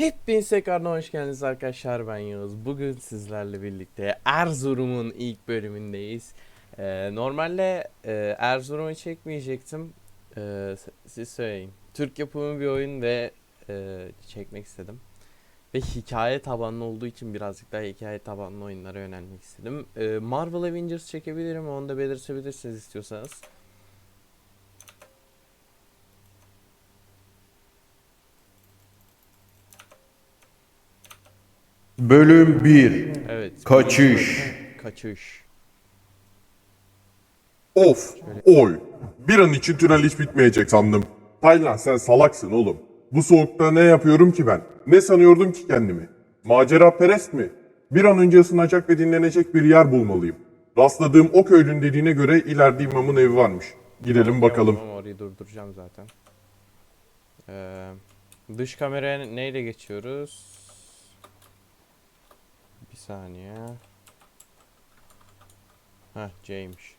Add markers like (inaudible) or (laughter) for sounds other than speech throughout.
Hepiniz tekrardan hoş geldiniz arkadaşlar ben Yağız. Bugün sizlerle birlikte Erzurum'un ilk bölümündeyiz. Ee, normalde e, Erzurum'u çekmeyecektim. Ee, siz söyleyin. Türk yapımı bir oyun ve e, çekmek istedim. Ve hikaye tabanlı olduğu için birazcık daha hikaye tabanlı oyunlara yönelmek istedim. Ee, Marvel Avengers çekebilirim onu da belirtebilirsiniz istiyorsanız. Bölüm 1 Evet. Kaçış Kaçış. Of, oy. Bir an için tünel hiç bitmeyecek sandım. Taylan sen salaksın oğlum. Bu soğukta ne yapıyorum ki ben? Ne sanıyordum ki kendimi? Macera perest mi? Bir an önce ısınacak ve dinlenecek bir yer bulmalıyım. Rastladığım o köylünün dediğine göre ileride imamın evi varmış. Gidelim bakalım. Tamam orayı durduracağım zaten. Ee, dış kameraya neyle geçiyoruz? Bir saniye. Heh C'ymiş.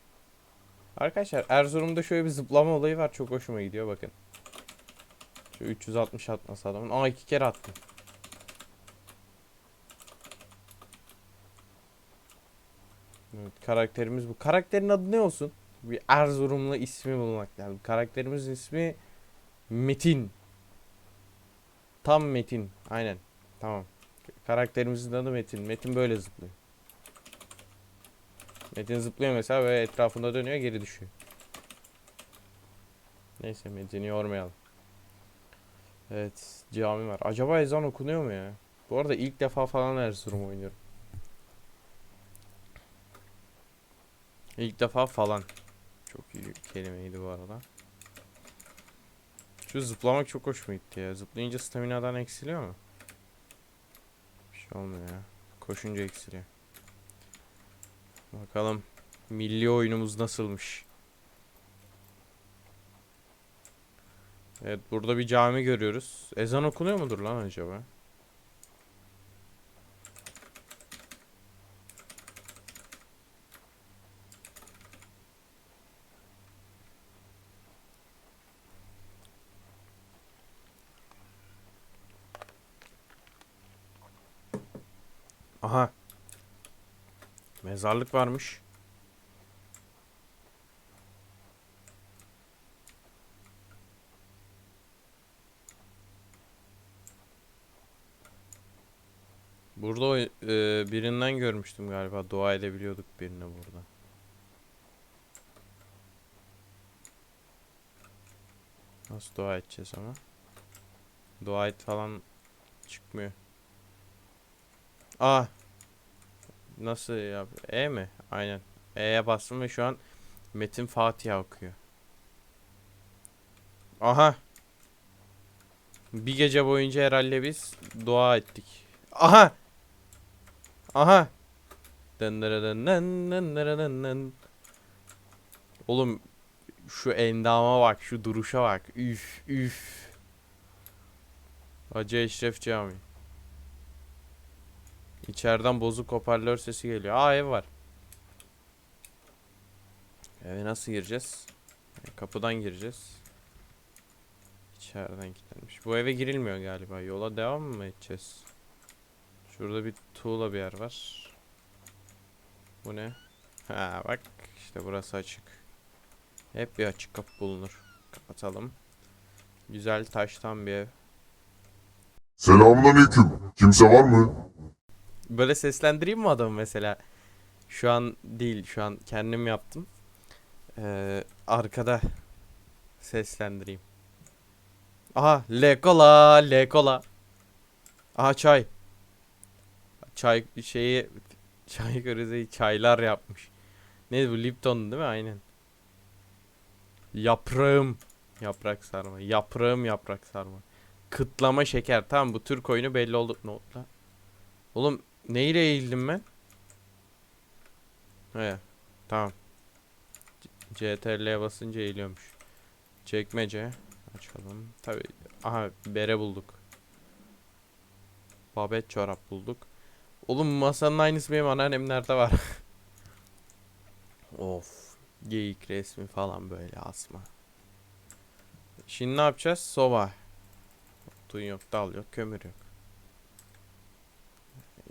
Arkadaşlar Erzurum'da şöyle bir zıplama olayı var. Çok hoşuma gidiyor bakın. Şu 360 atması adamın. Aa iki kere attım. Evet, karakterimiz bu. Karakterin adı ne olsun? Bir Erzurumlu ismi bulmak lazım. Karakterimizin ismi Metin. Tam Metin. Aynen. Tamam. Karakterimizin adı Metin. Metin böyle zıplıyor. Metin zıplıyor mesela ve etrafında dönüyor geri düşüyor. Neyse Metin'i yormayalım. Evet cami var. Acaba ezan okunuyor mu ya? Bu arada ilk defa falan Erzurum oynuyorum. İlk defa falan. Çok iyi kelimeydi bu arada. Şu zıplamak çok hoşuma gitti ya. Zıplayınca staminadan eksiliyor mu? Olmuyor ya. Koşunca eksiliyor. Bakalım milli oyunumuz nasılmış. Evet burada bir cami görüyoruz. Ezan okunuyor mudur lan acaba? Aha. Mezarlık varmış. Burada e, birinden görmüştüm galiba. Dua edebiliyorduk birine burada. Nasıl dua edeceğiz ama? Dua et falan çıkmıyor. Aa. Nasıl ya? E mi? Aynen. E'ye bastım ve şu an Metin Fatiha okuyor. Aha. Bir gece boyunca herhalde biz dua ettik. Aha. Aha. Oğlum şu endama bak, şu duruşa bak. Üf, üf. Hacı Eşref Camii. İçeriden bozuk hoparlör sesi geliyor. Aa ev var. Eve nasıl gireceğiz? Kapıdan gireceğiz. İçeriden kilitlenmiş. Bu eve girilmiyor galiba. Yola devam mı edeceğiz? Şurada bir tuğla bir yer var. Bu ne? Ha bak işte burası açık. Hep bir açık kapı bulunur. Kapatalım. Güzel taştan bir ev. Selamünaleyküm. Kimse var mı? Böyle seslendireyim mi adamı mesela? Şu an değil, şu an kendim yaptım. Ee, arkada seslendireyim. Aha, Lekola, Lekola. Aha çay. Çay şeyi (laughs) çay krizi çaylar yapmış. Ne bu Lipton değil mi? Aynen. Yaprağım yaprak sarma. Yaprağım yaprak sarma. Kıtlama şeker. Tamam bu Türk oyunu belli oldu. Ne oldu lan? Oğlum neyle eğildim ben? He. Tamam. CTRL'ye basınca eğiliyormuş. Çekmece. Açalım. Tabi. Aha bere bulduk. Babet çorap bulduk. Oğlum masanın aynısı benim anneannemlerde var. (laughs) of. Geyik resmi falan böyle asma. Şimdi ne yapacağız? Soba. Odun yok, dal yok, kömür yok.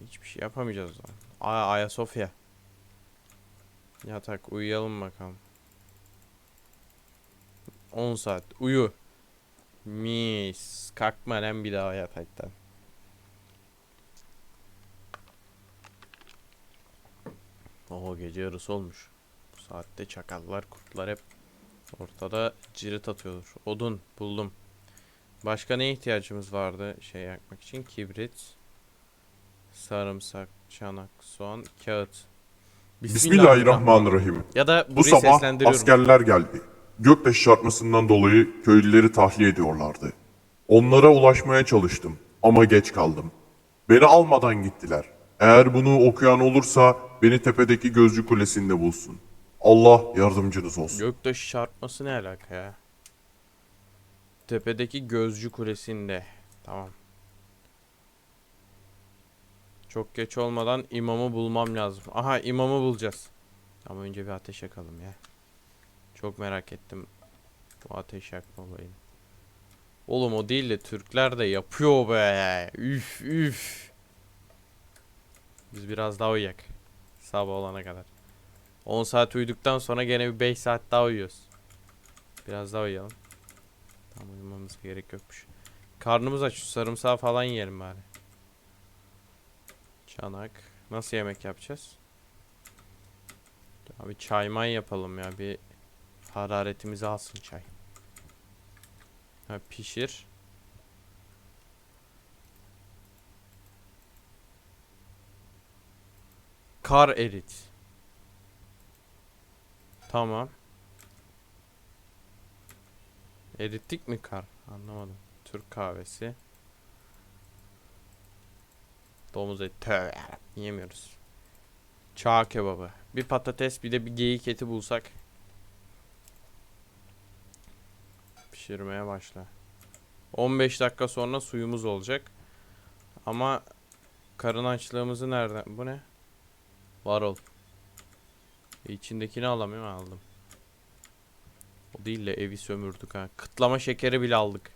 Hiçbir şey yapamayacağız o zaman. Aya, Ayasofya. Yatak uyuyalım bakalım. 10 saat uyu. Mis. Kalkma lan bir daha yataktan. Oo gece yarısı olmuş. Bu saatte çakallar, kurtlar hep ortada cirit atıyordur. Odun buldum. Başka ne ihtiyacımız vardı şey yakmak için? Kibrit, sarımsak, çanak, soğan, kağıt. Bismillahirrahmanirrahim. Ya da Bu burayı sabah seslendiriyorum. askerler geldi. Göktaşı çarpmasından dolayı köylüleri tahliye ediyorlardı. Onlara ulaşmaya çalıştım ama geç kaldım. Beni almadan gittiler. Eğer bunu okuyan olursa beni tepedeki gözcü kulesinde bulsun. Allah yardımcınız olsun. Göktaşı çarpması ne alaka ya? Tepedeki gözcü kulesinde. Tamam. Çok geç olmadan imamı bulmam lazım. Aha imamı bulacağız. Ama önce bir ateş yakalım ya. Çok merak ettim. Bu ateş yakma olayını. Oğlum o değil de Türkler de yapıyor be. Üf üf. Biz biraz daha uyuyak. Sabah olana kadar. 10 saat uyuduktan sonra gene bir 5 saat daha uyuyoruz. Biraz daha uyuyalım. Tam uyumamız gerek yokmuş. Karnımız aç. Sarımsağı falan yiyelim bari. Çanak. Nasıl yemek yapacağız? Abi çay may yapalım ya. Bir hararetimizi alsın çay. Ha pişir. Kar erit. Tamam. Erittik mi kar? Anlamadım. Türk kahvesi. Domuz eti. Tövbe yarabbim, yiyemiyoruz. Çağ kebabı. Bir patates bir de bir geyik eti bulsak. Pişirmeye başla. 15 dakika sonra suyumuz olacak. Ama karın açlığımızı nereden? Bu ne? Varol. E, İçindekini alamıyorum aldım. O değil de evi sömürdük ha. Kıtlama şekeri bile aldık.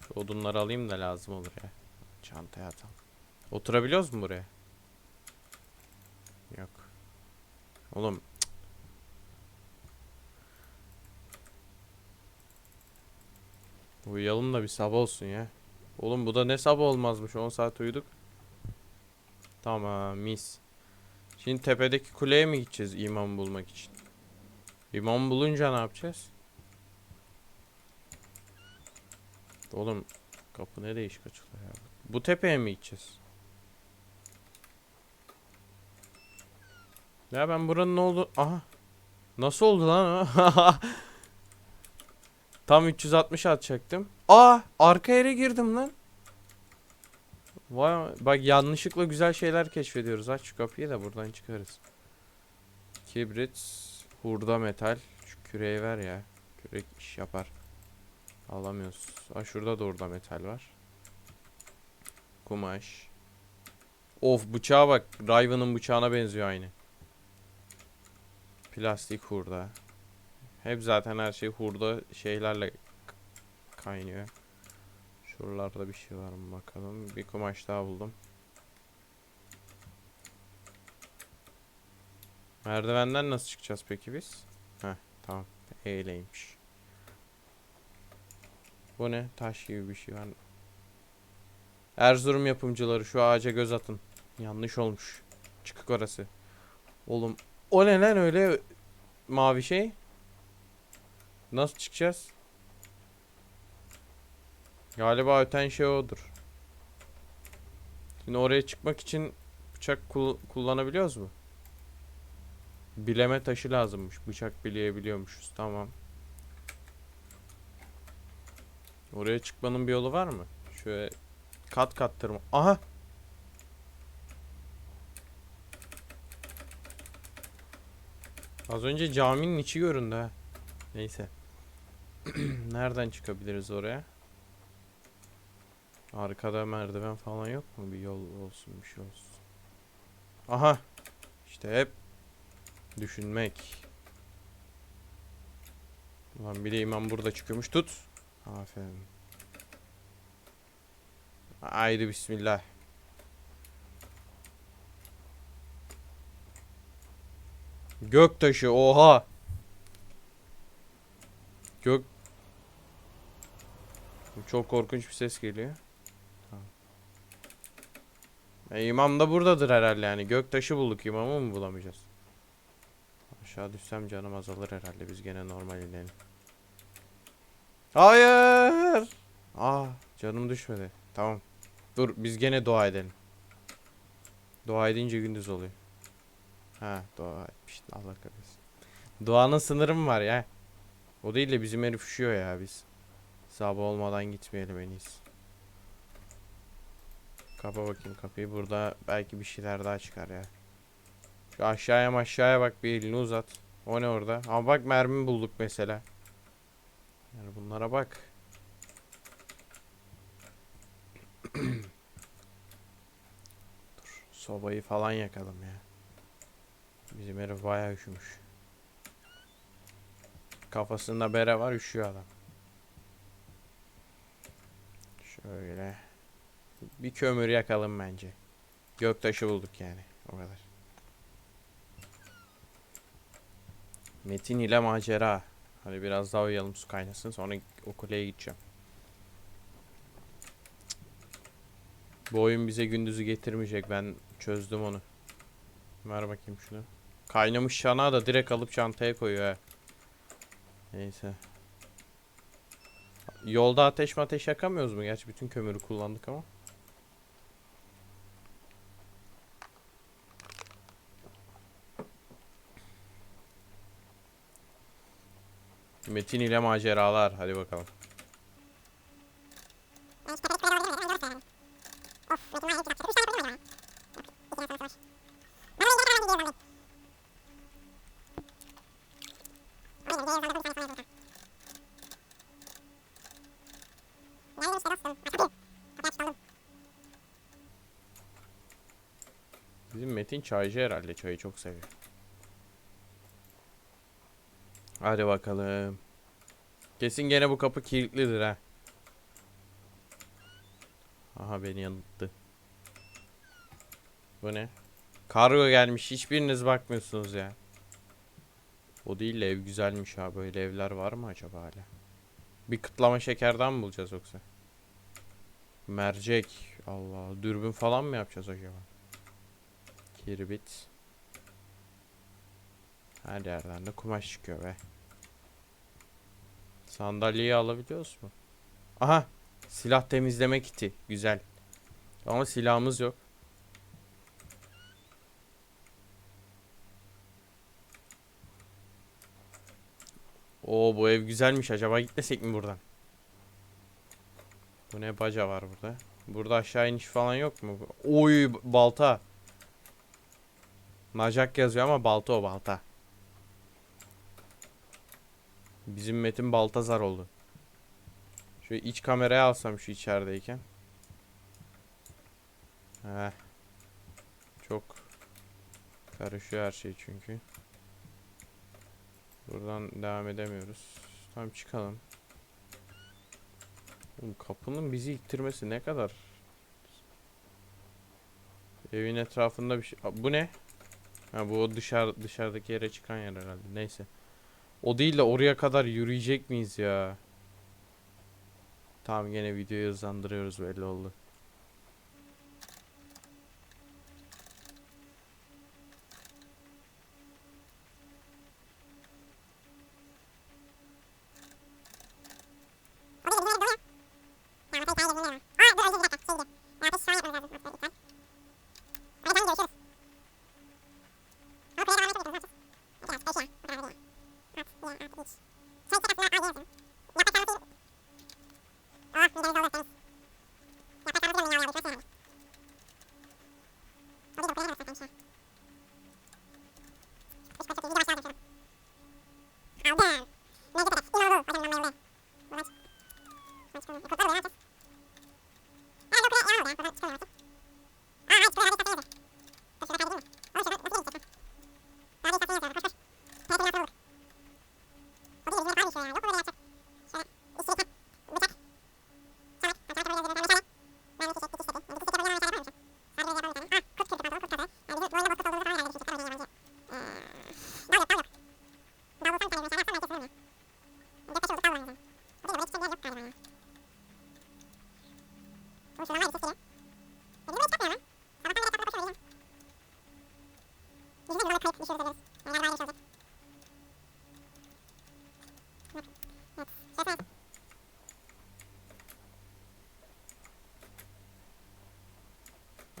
Şu odunları alayım da lazım olur ya. Çantaya atalım. Oturabiliyoruz mu buraya? Yok. Oğlum. cık. Uyuyalım da bir sabah olsun ya. Oğlum bu da ne sabah olmazmış 10 saat uyuduk. Tamam mis. Şimdi tepedeki kuleye mi gideceğiz imam bulmak için? İmam bulunca ne yapacağız? Oğlum kapı ne değişik açılıyor ya. Bu tepeye mi gideceğiz? Ya ben buranın ne oldu? Aha. Nasıl oldu lan? (laughs) Tam 360 atacaktım. Aa, arka yere girdim lan. Vay bak yanlışlıkla güzel şeyler keşfediyoruz. Aç şu kapıyı da buradan çıkarız. Kibrit, hurda metal. Şu küreği ver ya. Kürek iş yapar. Alamıyoruz. Aa şurada da hurda metal var. Kumaş. Of bıçağa bak. Riven'ın bıçağına benziyor aynı. Plastik hurda. Hep zaten her şey hurda şeylerle kaynıyor. Şuralarda bir şey var mı bakalım. Bir kumaş daha buldum. Merdivenden nasıl çıkacağız peki biz? Heh tamam. Eyleymiş. Bu ne? Taş gibi bir şey var. Erzurum yapımcıları şu ağaca göz atın. Yanlış olmuş. Çıkık orası. Oğlum o ne lan öyle mavi şey? Nasıl çıkacağız? Galiba öten şey odur. Şimdi oraya çıkmak için bıçak kul- kullanabiliyoruz mu? Bileme taşı lazımmış. Bıçak bileyebiliyormuşuz. Tamam. Oraya çıkmanın bir yolu var mı? Şöyle kat kat tırma. Aha! Az önce caminin içi göründü ha. Neyse. (clears throat) Nereden çıkabiliriz oraya? Arkada merdiven falan yok mu? Bir yol olsun, bir şey olsun. Aha. İşte hep düşünmek. Ulan bir de imam burada çıkıyormuş. Tut. Aferin. Haydi bismillah. Göktaşı oha. Gök Çok korkunç bir ses geliyor. E, imam da buradadır herhalde yani. Göktaşı bulduk imamı mı bulamayacağız? Aşağı düşsem canım azalır herhalde. Biz gene normal inelim. Hayır. Aa canım düşmedi. Tamam. Dur biz gene dua edelim. Dua edince gündüz oluyor. Ha dua etmiş. Allah kahretsin. Duanın sınırı mı var ya? O değil de bizim herif üşüyor ya biz. Sabah olmadan gitmeyelim en iyisi. Kapa bakayım kapıyı. Burada belki bir şeyler daha çıkar ya. Şu aşağıya aşağıya bak bir elini uzat. O ne orada? Ama bak mermi bulduk mesela. Yani bunlara bak. (clears throat) Dur sobayı falan yakalım ya. Bizim herif bayağı üşümüş. Kafasında bere var üşüyor adam. Şöyle. Bir kömür yakalım bence. Göktaşı bulduk yani. O kadar. Metin ile macera. Hadi biraz daha uyuyalım su kaynasın. Sonra o gideceğim. Bu oyun bize gündüzü getirmeyecek. Ben çözdüm onu. Ver bakayım şunu. Kaynamış çanağı da direkt alıp çantaya koyuyor. Neyse. Yolda ateş ateş yakamıyoruz mu? Gerçi bütün kömürü kullandık ama. Metin ile maceralar. Hadi bakalım. Çaycı herhalde. Çayı çok seviyor. Hadi bakalım. Kesin gene bu kapı kilitlidir ha. Aha beni yanılttı. Bu ne? Kargo gelmiş. Hiçbiriniz bakmıyorsunuz ya. O değil de ev güzelmiş ha. Böyle evler var mı acaba hala? Bir kıtlama şekerden mi bulacağız yoksa? Mercek. Allah. Dürbün falan mı yapacağız acaba? Kirbit. Her yerden de kumaş çıkıyor be. Sandalyeyi alabiliyoruz mu? Aha. Silah temizleme kiti. Güzel. Ama silahımız yok. Oo bu ev güzelmiş. Acaba gitmesek mi buradan? Bu ne baca var burada? Burada aşağı iniş falan yok mu? Oy balta. Najak yazıyor ama balta o balta. Bizim Metin Baltazar oldu. Şöyle iç kameraya alsam şu içerideyken. Heh. Çok karışıyor her şey çünkü. Buradan devam edemiyoruz. Tamam çıkalım. Oğlum kapının bizi ittirmesi ne kadar? Evin etrafında bir şey. Aa, Bu ne? Ha bu o dışarı dışarıdaki yere çıkan yer herhalde. Neyse. O değil de oraya kadar yürüyecek miyiz ya? Tamam gene videoyu hızlandırıyoruz belli oldu.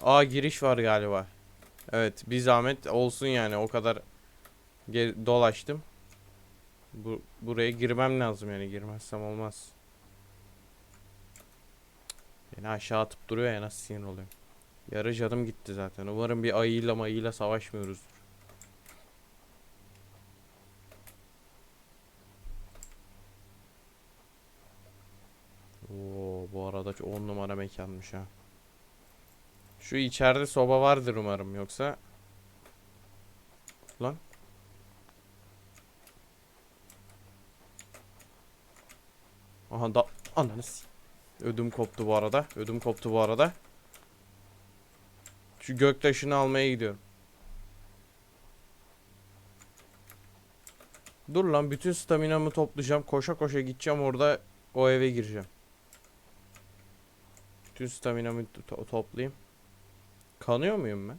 Aa giriş var galiba. Evet bir zahmet olsun yani o kadar dolaştım. Bu buraya girmem lazım yani girmezsem olmaz. Beni aşağı atıp duruyor ya nasıl sinir oluyorum. Yarı canım gitti zaten. Umarım bir ayıyla mayıyla savaşmıyoruzdur. Oo, bu arada 10 numara mekanmış ha. Şu içeride soba vardır umarım yoksa. Lan. Aha da ananı Ödüm koptu bu arada. Ödüm koptu bu arada. Şu göktaşını almaya gidiyorum. Dur lan bütün staminamı toplayacağım. Koşa koşa gideceğim orada o eve gireceğim. Bütün staminamı to- toplayayım. Kanıyor muyum ben?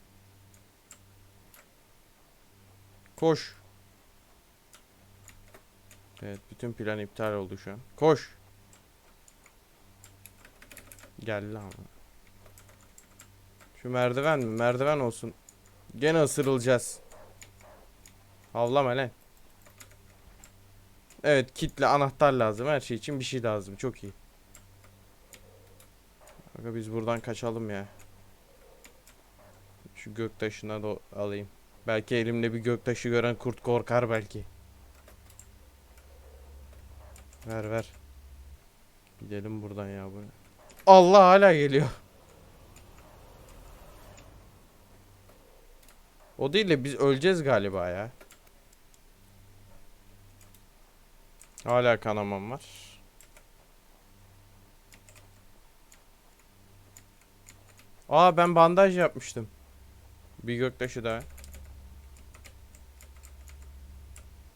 Koş. Evet bütün plan iptal oldu şu an. Koş. Gel lan. Şu merdiven mi? Merdiven olsun. Gene ısırılacağız. Havlama lan. Evet kitle anahtar lazım. Her şey için bir şey lazım. Çok iyi. Aga biz buradan kaçalım ya. Şu göktaşına da alayım. Belki elimde bir göktaşı gören kurt korkar belki. Ver ver. Gidelim buradan ya bu. Allah hala geliyor. O değil de biz öleceğiz galiba ya. Hala kanamam var. Aa ben bandaj yapmıştım. Bir göktaşı daha.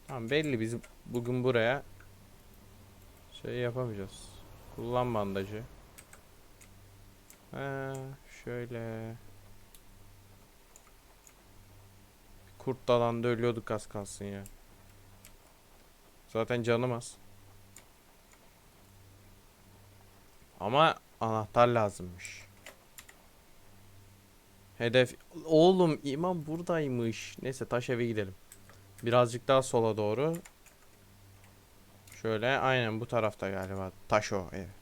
Tamam belli biz bugün buraya şey yapamayacağız. Kullan bandajı. Ha, şöyle. Kurt dalanda ölüyorduk az kalsın ya. Zaten canım az. Ama anahtar lazımmış. Hedef oğlum imam buradaymış. Neyse taş eve gidelim. Birazcık daha sola doğru. Şöyle aynen bu tarafta galiba. Taş o ev. Ha,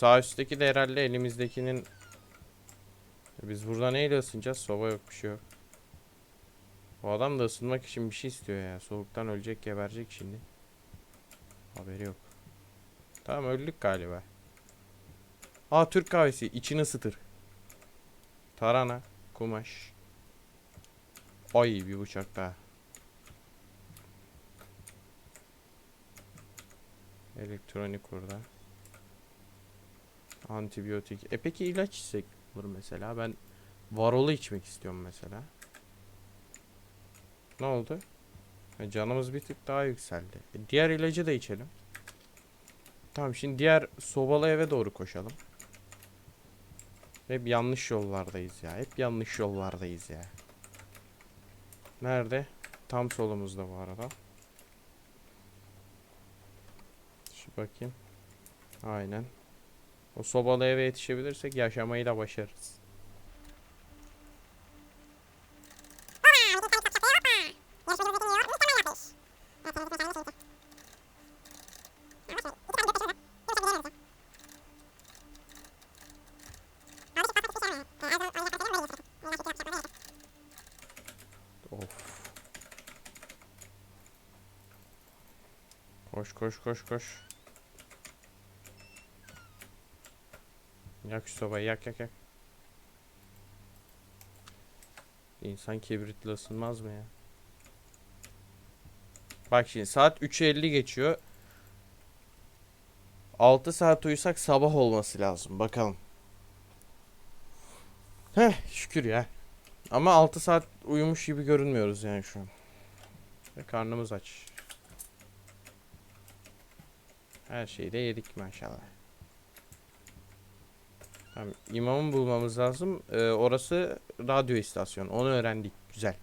sağ üstteki de herhalde elimizdekinin biz burada neyle ısınacağız? Soba yok bir şey yok. O adam da ısınmak için bir şey istiyor ya. Soğuktan ölecek, geberecek şimdi. Haberi yok. Tamam öldük galiba. Aa Türk kahvesi içini ısıtır. Tarhana, kumaş. Ay bir bıçak daha. Elektronik burada. Antibiyotik. E peki ilaç içsek olur mesela. Ben varolu içmek istiyorum mesela. Ne oldu? E, canımız bir tık daha yükseldi. E, diğer ilacı da içelim. Tamam şimdi diğer sobalı eve doğru koşalım. Hep yanlış yollardayız ya. Hep yanlış yollardayız ya. Nerede? Tam solumuzda bu arada. Şu bakayım. Aynen. O sobalı eve yetişebilirsek yaşamayı da başarırız. Koş koş koş koş. Yak şu sobayı yak yak yak. İnsan kibritle ısınmaz mı ya? Bak şimdi saat 3.50 geçiyor. 6 saat uyusak sabah olması lazım. Bakalım. Heh şükür ya. Ama 6 saat uyumuş gibi görünmüyoruz yani şu an. Ve karnımız aç. Her şeyi de yedik maşallah. Tamam, imamı bulmamız lazım. Ee, orası radyo istasyonu. Onu öğrendik. Güzel.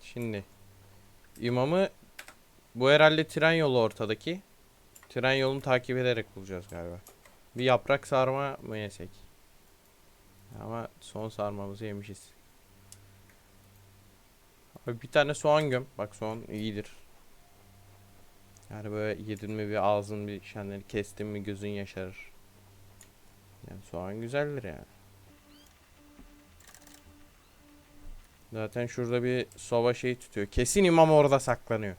Şimdi imamı bu herhalde tren yolu ortadaki. Tren yolunu takip ederek bulacağız galiba. Bir yaprak sarma mı yesek? Ama son sarmamızı yemişiz. Bir tane soğan göm. Bak soğan iyidir. Yani böyle yedin mi bir ağzın bir şenleri kestin mi gözün yaşarır. Yani soğan güzeldir yani. Zaten şurada bir soba şey tutuyor. Kesin imam orada saklanıyor.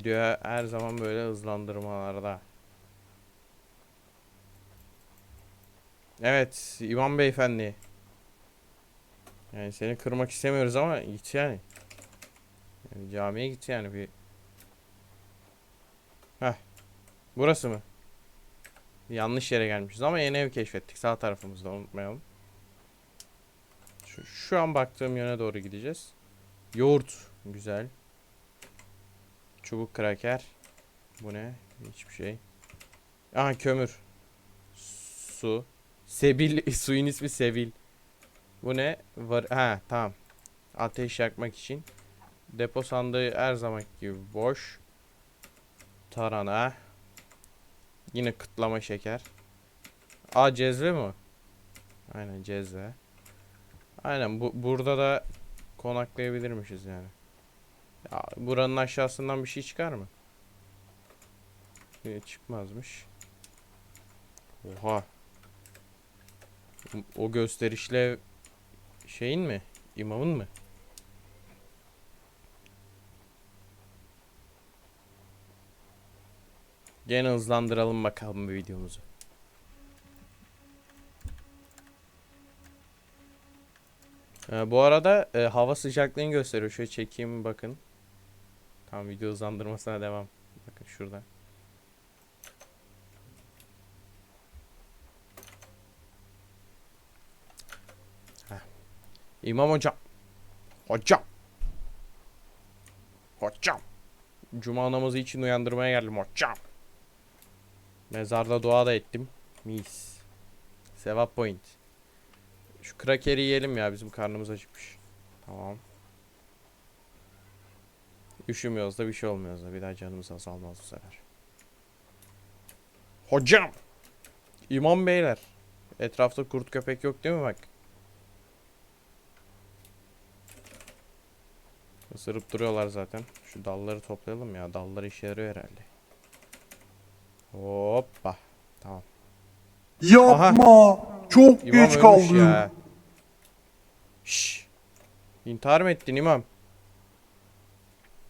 Videoya her zaman böyle hızlandırmalarda. Evet, İmam Beyefendi. Yani seni kırmak istemiyoruz ama git yani. yani camiye git yani bir. Heh. Burası mı? Yanlış yere gelmişiz ama yeni ev keşfettik. Sağ tarafımızda unutmayalım. Şu, şu an baktığım yöne doğru gideceğiz. Yoğurt. Güzel. Çubuk kraker. Bu ne? Hiçbir şey. Aha kömür. Su. Sebil. (laughs) Suyun ismi Sebil. Bu ne? Var. Ha tamam. Ateş yakmak için. Depo sandığı her zaman gibi boş. Tarhana. Yine kıtlama şeker. Aa cezve mi? Aynen cezve. Aynen bu burada da konaklayabilirmişiz yani. Ya buranın aşağısından bir şey çıkar mı? Ee, çıkmazmış. Oha. O gösterişle şeyin mi? İmamın mı? Gene hızlandıralım bakalım bu videomuzu. Ee, bu arada e, hava sıcaklığını gösteriyor. Şöyle çekeyim bakın. Tamam video hızlandırmasına devam. Bakın şurada. Heh. İmam hocam. Hocam. Hocam. Cuma namazı için uyandırmaya geldim hocam. Mezarda dua da ettim. Mis. Sevap point. Şu krakeri yiyelim ya bizim karnımız acıkmış. Tamam. Üşümüyoruz da bir şey olmuyoruz da bir daha canımız azalmaz bu sefer. Hocam! İmam beyler. Etrafta kurt köpek yok değil mi bak? Isırıp duruyorlar zaten. Şu dalları toplayalım ya. Dallar işe yarıyor herhalde. Hoppa. Tamam. Yapma. Çok İmam geç kaldım. ya. İntihar mı ettin imam?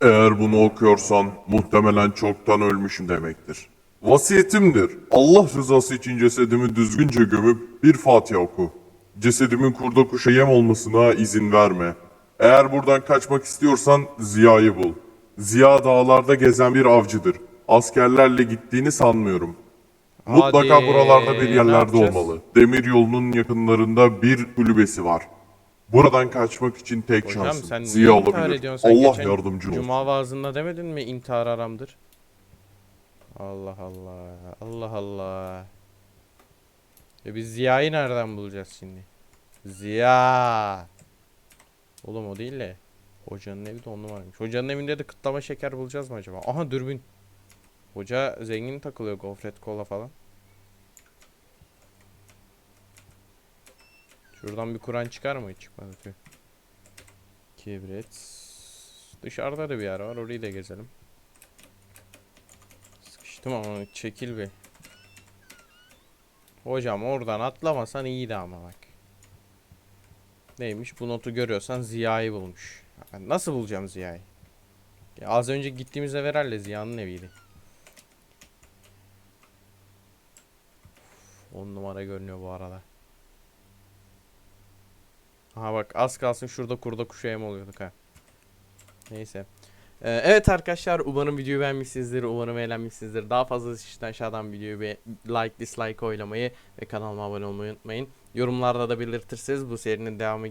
Eğer bunu okuyorsan muhtemelen çoktan ölmüşüm demektir. Vasiyetimdir. Allah rızası için cesedimi düzgünce gömüp bir Fatiha oku. Cesedimin kurda kuşa yem olmasına izin verme. Eğer buradan kaçmak istiyorsan Ziya'yı bul. Ziya dağlarda gezen bir avcıdır. Askerlerle gittiğini sanmıyorum. Mutlaka Hadi, buralarda bir yerlerde olmalı. Demir yolunun yakınlarında bir kulübesi var. Buradan kaçmak için tek Hocam şansın. sen Ziya niye intihar olabilir. ediyorsun? Sen Allah geçen yardımcın olsun. Cuma vaazında demedin mi intihar aramdır? Allah Allah. Allah Allah. E biz Ziya'yı nereden bulacağız şimdi? Ziya. Oğlum o değil de. Hocanın evi de on numaraymış. Hocanın evinde de kıtlama şeker bulacağız mı acaba? Aha dürbün. Hoca zengin takılıyor gofret kola falan. Şuradan bir Kur'an çıkar mı? Çıkmadı tüh. Kibrit. Dışarıda da bir yer var. Orayı da gezelim. Sıkıştım ama çekil bir. Hocam oradan atlamasan iyiydi ama bak. Neymiş? Bu notu görüyorsan Ziya'yı bulmuş. Nasıl bulacağım Ziya'yı? Ya az önce gittiğimiz ev herhalde Ziya'nın eviydi. 10 numara görünüyor bu arada. Aha bak az kalsın şurada kurda kuşa yem oluyorduk ha. Neyse. Ee, evet arkadaşlar umarım videoyu beğenmişsinizdir. Umarım eğlenmişsinizdir. Daha fazla için aşağıdan videoyu bir like dislike oylamayı ve kanalıma abone olmayı unutmayın. Yorumlarda da belirtirseniz bu serinin devamı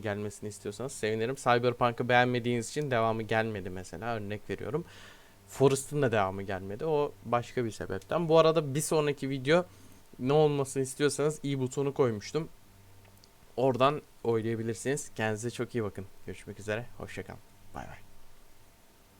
gelmesini istiyorsanız sevinirim. Cyberpunk'ı beğenmediğiniz için devamı gelmedi mesela örnek veriyorum. Forest'ın da devamı gelmedi. O başka bir sebepten. Bu arada bir sonraki video ne olmasını istiyorsanız i butonu koymuştum. Oradan oylayabilirsiniz. Kendinize çok iyi bakın. Görüşmek üzere. Hoşçakalın. Bay bay.